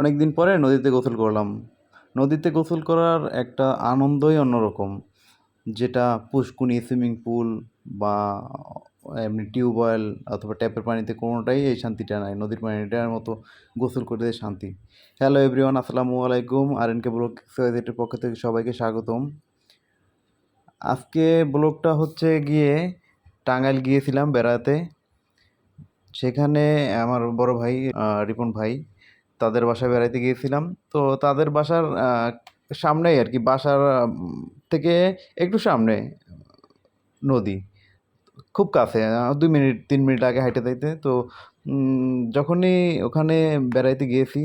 অনেক দিন পরে নদীতে গোসল করলাম। নদীতে গোসল করার একটা আনন্দই অন্যরকম। যেটা পুষ্কুনি, সুইমিং পুল বা এমনি টিউবওয়েল অথবা ট্যাপের পানিতে কোনোটাই এই শান্তিটা নাই। নদীর পানিটার মতো গোসল করতে শান্তি। হ্যালো এভরিওয়ান, আসসালামু আলাইকুম। আর এন কে ব্লগ পক্ষ থেকে সবাইকে স্বাগতম। আজকে ব্লগটা হচ্ছে গিয়ে টাঙ্গাইল গিয়েছিলাম বেড়াতে। সেখানে আমার বড় ভাই রিপন ভাই তাদের বাসায় বেড়াতে গিয়েছিলাম। তো তাদের বাসার সামনেই আর কি, বাসার থেকে একটু সামনে, নদী। খুব কাছে দুই মিনিট, তিন মিনিট আগে হাঁটে যাইতে। তো যখনই ওখানে বেড়াইতে গিয়েছি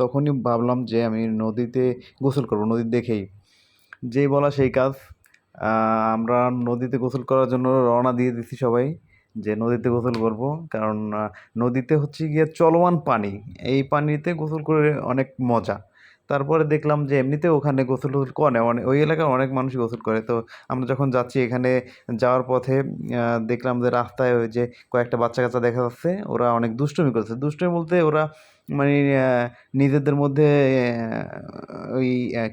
তখনই ভাবলাম যে আমি নদীতে গোসল করব, নদী দেখেই। যেই বলা সেই কাজ আমরা নদীতে গোসল করার জন্য রওনা দিয়ে দিছি সবাই। যে নদীতে গোসল করব। কারণ নদীতে হচ্ছে গিয়ে চলমান পানি। এই পানিতে গোসল করে অনেক মজা। তারপরে দেখলাম যে এমনিতে ওখানে গোসল টোসল করে অনেক ওই এলাকার অনেক মানুষ গোসল করে। তো আমরা যখন যাচ্ছি এখানে যাওয়ার পথে দেখলাম যে রাস্তায় ওই যে কয়েকটা বাচ্চা কাচ্চা দেখা যাচ্ছে। ওরা অনেক দুষ্টুমি করছে। দুষ্টুমি বলতে ওরা মানে নিজেদের মধ্যে ওই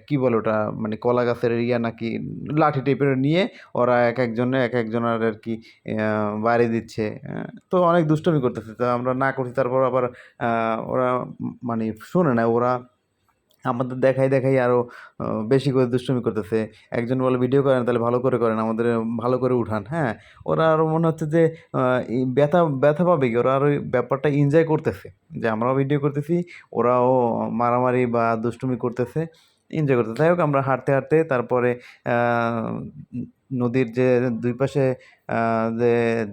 কি বলে ওটা? মানে কলা গাছের ইয়া নাকি লাঠি টাইপের নিয়ে ওরা এক একজনে, এক একজনের আর কি বাড়ি দিচ্ছে। তো অনেক দুষ্টুমি করতেছে। তো আমরা না করছি। তারপর আবার ওরা মানে শোনে না। ওরা আমাদের দেখাই দেখাই আরও বেশি করে দুষ্টুমি করতেছে। একজন বলে ভিডিও করেন, তাহলে ভালো করে করেন, আমাদের ভালো করে উঠান হ্যাঁ? ওরা আরও মনে হচ্ছে যে ব্যথা ব্যথা পাবে কি? ওরা আর ওই ব্যাপারটা এনজয় করতেছে। যে আমরাও ভিডিও করতেছি, ওরাও মারামারি বা দুষ্টুমি করতেছে এনজয় করতেছে। যাই হোক, আমরা হাঁটতে হাঁটতে তারপরে নদীর যে দুই পাশে যে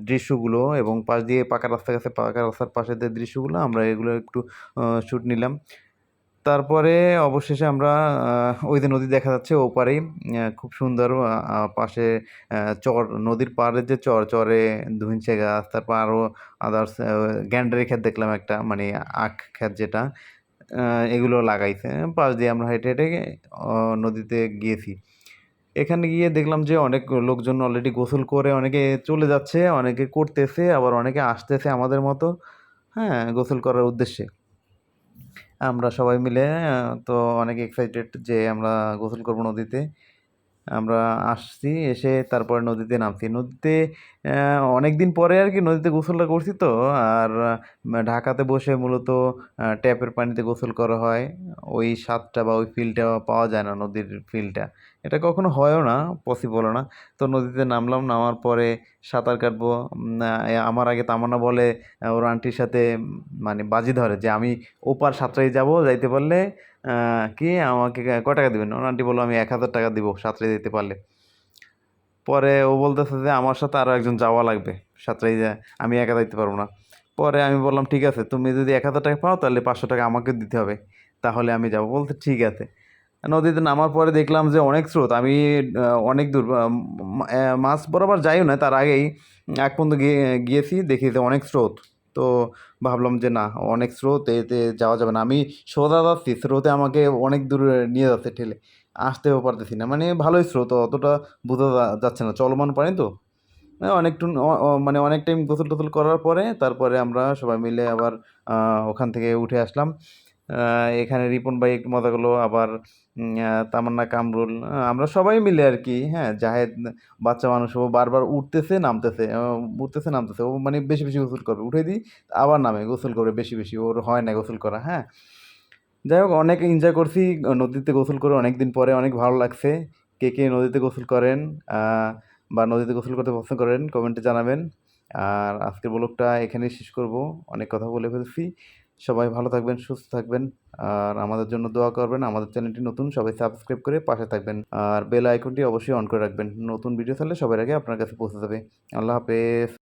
দৃশ্যগুলো এবং পাশ দিয়ে পাকা রাস্তা গেছে পাকা রাস্তার পাশে যে দৃশ্যগুলো, আমরা এগুলো একটু শ্যুট নিলাম। তারপরে অবশেষে আমরা ওই যে নদী দেখা যাচ্ছে ওপারেই খুব সুন্দর পাশে চর, নদীর পাড়ের যে চর, চরে ধুইনচে গাছ, তারপর আরও আদার্স গ্যান্ডারি ক্ষেত দেখলাম একটা মানে আখ ক্ষেত যেটা এগুলো লাগাইছে, পাশ দিয়ে আমরা হেঁটে হেঁটে নদীতে গিয়েছি। এখানে গিয়ে দেখলাম যে অনেক লোকজন অলরেডি গোসল করে অনেকে চলে যাচ্ছে, অনেকে করতেছে, আবার অনেকে আসতেছে আমাদের মতো হ্যাঁ গোসল করার উদ্দেশ্যে। আমরা সবাই মিলে তো অনেক এক্সাইটেড যে আমরা গোসল করব নদীতে। আমরা আসছি, এসে তারপরে নদীতে নামছি। নদীতে অনেক দিন পরে আর কি নদীতে গোসলটা করছি তো। আর ঢাকাতে বসে মূলত ট্যাপের পানিতে গোসল করা হয়। ওই স্বাদটা বা ওই ফিলটা পাওয়া যায় না নদীর ফিলটা এটা কখনো হয়ও না পসিবলও না। তো নদীতে নামলাম, নামার পরে সাঁতার কাটবো। আমার আগে তামান্না বলে ওর আন্টির সাথে মানে বাজি ধরে যে আমি ওপার সাঁতরাই যাব, যাইতে পারলে কি আমাকে ক টাকা দেবেন? আন্টি বলল, আমি এক হাজার টাকা দিব সাঁতরে দিতে পারলে। পরে ও বলতেছে যে, আমার সাথে আরও একজন যাওয়া লাগবে, সাঁতরাই যায় আমি একা যাইতে পারব না। পরে আমি বললাম, ঠিক আছে, তুমি যদি এক হাজার টাকা পাও, তাহলে পাঁচশো টাকা আমাকে দিতে হবে, তাহলে আমি যাব। বলতে ঠিক আছে। নদীতে নামার পরে দেখলাম যে, অনেক স্রোত। আমি অনেক দূর মাছ বরাবর যাইও না, তার আগেই এক পর্যন্ত গিয়ে, গিয়েছি, দেখি যে অনেক স্রোত। তো ভাবলাম যে না, অনেক স্রোত এতে যাওয়া যাবে না। আমি সোজা যাচ্ছি, স্রোতে আমাকে অনেক দূরে নিয়ে যাচ্ছে ঠেলে। আসতেও পারতেছি না। মানে ভালোই স্রোত, অতটা বোঝা যাচ্ছে না। চলমান পানি তো। অনেক অনেকটু মানে অনেক টাইম গোসল টোসল করার পরে, তারপরে আমরা সবাই মিলে আবার ওখান থেকে উঠে আসলাম। এখানে রিপন ভাই একটু মজা করল, আবার তামান্না কামরুল আমরা সবাই মিলে আর কি হ্যাঁ জাহেদ বাচ্চা মানুষ, ও বারবার উঠতেছে, নামতেছে উঠতেছে, নামতেছে, ও মানে বেশি বেশি গোসল করবে, উঠে দিই, আবার নামে, গোসল করবে বেশি বেশি, ওর হয় না গোসল করা হ্যাঁ। যাই হোক, অনেক এনজয় করছি, নদীতে গোসল করে অনেক দিন পরে, অনেক ভালো লাগছে, কে কে নদীতে গোসল করেন বা নদীতে গোসল করতে পছন্দ করেন, কমেন্টে জানাবেন, আর আজকের ব্লগটা এখানেই শেষ করব, অনেক কথা বলে ফেলছি। সবাই ভালো থাকবেন, সুস্থ থাকবেন। আর আমাদের জন্য দোয়া করবেন, আমাদের চ্যানেলটি নতুন, সবাই সাবস্ক্রাইব করে পাশে থাকবেন। আর বেল আইকনটি অবশ্যই অন করে রাখবেন। নতুন ভিডিও থাকলে সবার আগে আপনার কাছে পৌঁছে যাবে। আল্লাহ হাফেজ।